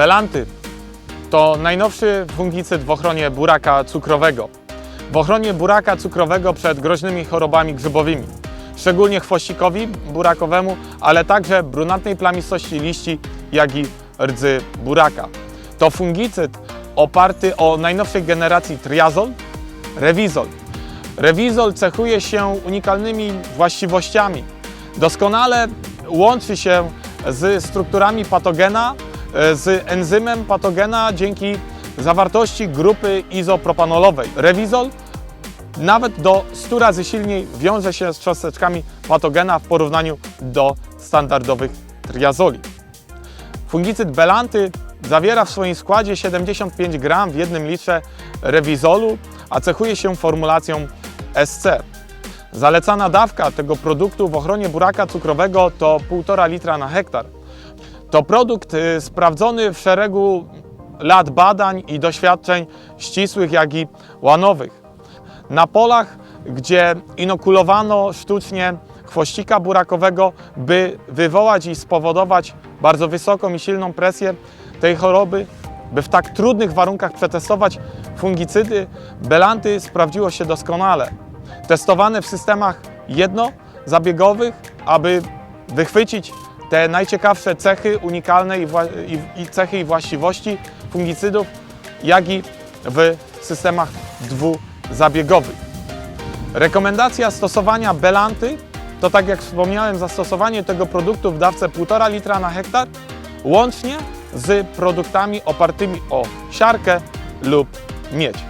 Belanty to najnowszy fungicyd w ochronie buraka cukrowego. W ochronie buraka cukrowego przed groźnymi chorobami grzybowymi, szczególnie chwościkowi burakowemu, ale także brunatnej plamistości liści, jak i rdzy buraka. To fungicyd oparty o najnowszej generacji triazol, rewizol. Rewizol cechuje się unikalnymi właściwościami. Doskonale łączy się z strukturami patogena, z enzymem patogena dzięki zawartości grupy izopropanolowej. Rewizol nawet do 100 razy silniej wiąże się z cząsteczkami patogena w porównaniu do standardowych triazoli. Fungicyd Belanty zawiera w swoim składzie 75 gram w jednym litrze rewizolu, a cechuje się formulacją SC. Zalecana dawka tego produktu w ochronie buraka cukrowego to 1,5 litra na hektar. To produkt y, sprawdzony w szeregu lat badań i doświadczeń ścisłych, jak i łanowych. Na polach, gdzie inokulowano sztucznie chwościka burakowego, by wywołać i spowodować bardzo wysoką i silną presję tej choroby, by w tak trudnych warunkach przetestować fungicydy, belanty sprawdziło się doskonale. Testowane w systemach jednozabiegowych, aby wychwycić te najciekawsze cechy unikalne i, i, i cechy i właściwości fungicydów, jak i w systemach dwuzabiegowych. Rekomendacja stosowania belanty to, tak jak wspomniałem, zastosowanie tego produktu w dawce 1,5 litra na hektar, łącznie z produktami opartymi o siarkę lub miedź.